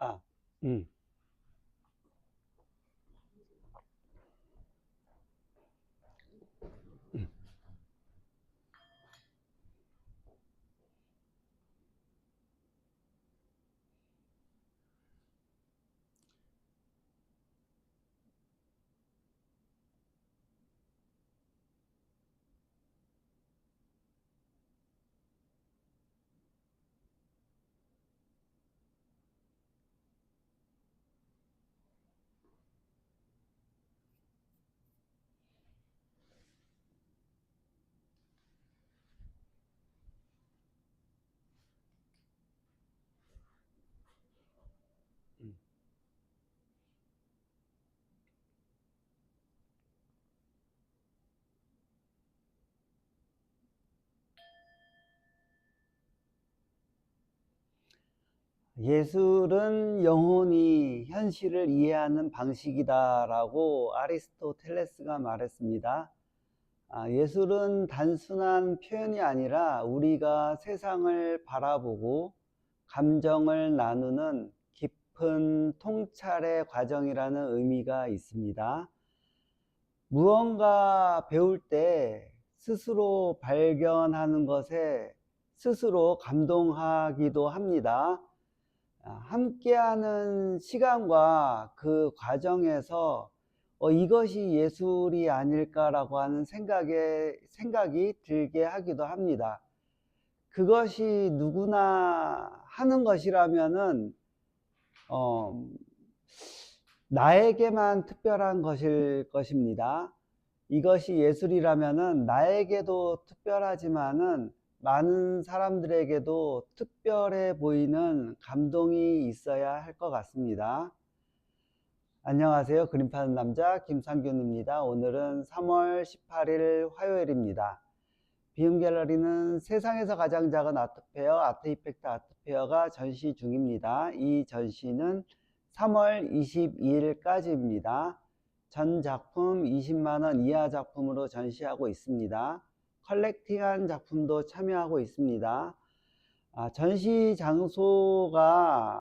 아, 음. 예술은 영혼이 현실을 이해하는 방식이다라고 아리스토텔레스가 말했습니다. 아, 예술은 단순한 표현이 아니라 우리가 세상을 바라보고 감정을 나누는 깊은 통찰의 과정이라는 의미가 있습니다. 무언가 배울 때 스스로 발견하는 것에 스스로 감동하기도 합니다. 아, 함께하는 시간과 그 과정에서 어, 이것이 예술이 아닐까라고 하는 생각에, 생각이 들게 하기도 합니다. 그것이 누구나 하는 것이라면은, 어, 나에게만 특별한 것일 것입니다. 이것이 예술이라면은 나에게도 특별하지만은 많은 사람들에게도 특별해 보이는 감동이 있어야 할 것 같습니다. 안녕하세요. 그림 파는 남자 김상균입니다. 오늘은 3월 18일 화요일입니다. 비움 갤러리는 세상에서 가장 작은 아트페어, 아트 이펙트 아트페어가 전시 중입니다. 이 전시는 3월 22일까지입니다. 전 작품 20만원 이하 작품으로 전시하고 있습니다. 컬렉팅한 작품도 참여하고 있습니다. 아, 전시 장소가